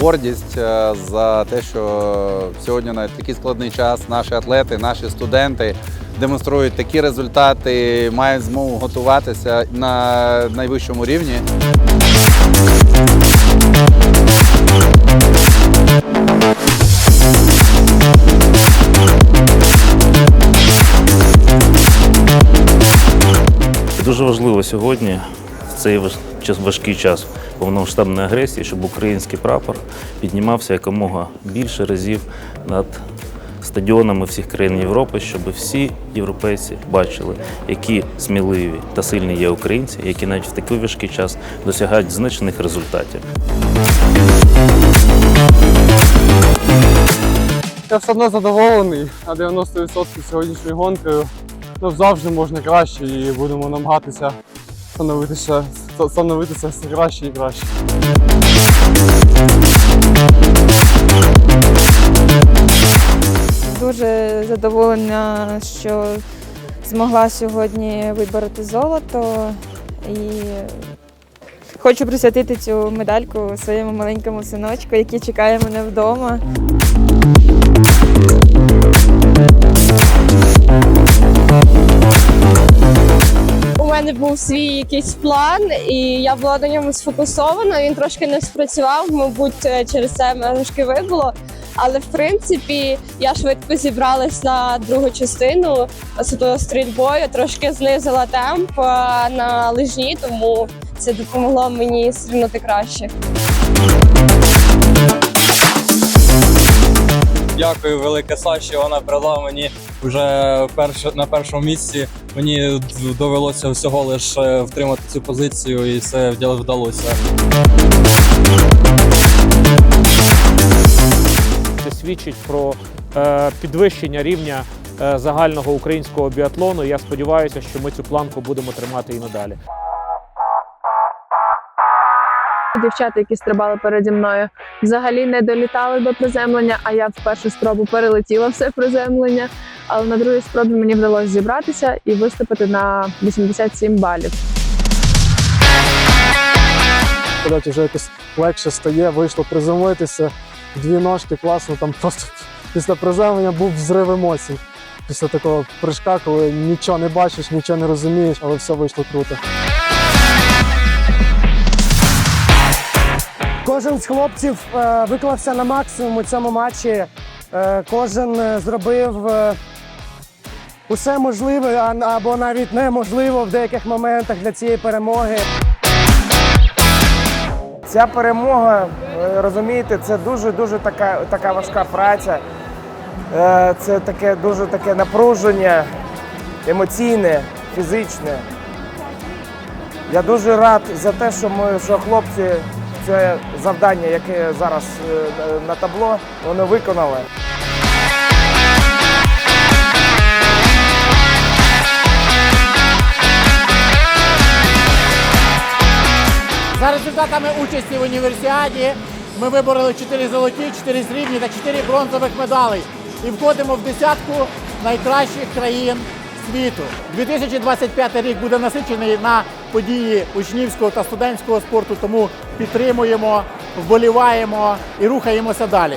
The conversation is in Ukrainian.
гордість е, за те, що сьогодні на такий складний час наші атлети, наші студенти демонструють такі результати, мають змогу готуватися на найвищому рівні. Дуже важливо сьогодні, цей важкий час повномасштабної агресії, щоб український прапор піднімався якомога більше разів над стадіонами всіх країн Європи, щоб всі європейці бачили, які сміливі та сильні є українці, які навіть в такий важкий час досягають значних результатів. Я все одно задоволений на 90% сьогоднішньою гонкою. Ну, завжди можна краще і будемо намагатися становитися, становитися все краще і краще. Дуже задоволена, що змогла сьогодні вибороти золото і хочу присвятити цю медальку своєму маленькому синочку, який чекає мене вдома. Мене був свій якийсь план, і я була на ньому сфокусована. Він трошки не спрацював, мабуть, е, через це мене трошки вибуло. Але в принципі я швидко зібралась на другу частину з стрільбою, трошки знизила темп е, на лижні, тому це допомогло мені стрільнути краще. Дякую велике Саші. Вона передала мені вже перше на першому місці. Мені довелося всього лише втримати цю позицію, і це вдалося. Це свідчить про е, підвищення рівня е, загального українського біатлону. Я сподіваюся, що ми цю планку будемо тримати і надалі. Дівчата, які стрибали переді мною, взагалі не долітали до приземлення, а я в першу спробу перелетіла все приземлення. Але на другій спробі мені вдалося зібратися і виступити на 87 балів. Коли вже якось легше стає, вийшло приземлитися, дві ножки, класно, там просто після приземлення був взрив емоцій. Після такого прыжка, коли нічого не бачиш, нічого не розумієш, але все вийшло круто. Кожен з хлопців е, виклався на максимум у цьому матчі. Е, кожен е, зробив усе можливе або навіть неможливо в деяких моментах для цієї перемоги. Ця перемога, розумієте, це дуже дуже така, така важка праця. Це таке дуже таке напруження емоційне, фізичне. Я дуже рад за те, що ми, що хлопці це завдання, яке зараз е, на- табло, вони виконали. За результатами участі в універсіаді ми вибороли 4 золоті, 4 срібні та 4 бронзових медалей і входимо в десятку найкращих країн світу. 2025 рік буде насичений на події учнівського та студентського спорту, тому підтримуємо, вболіваємо і рухаємося далі.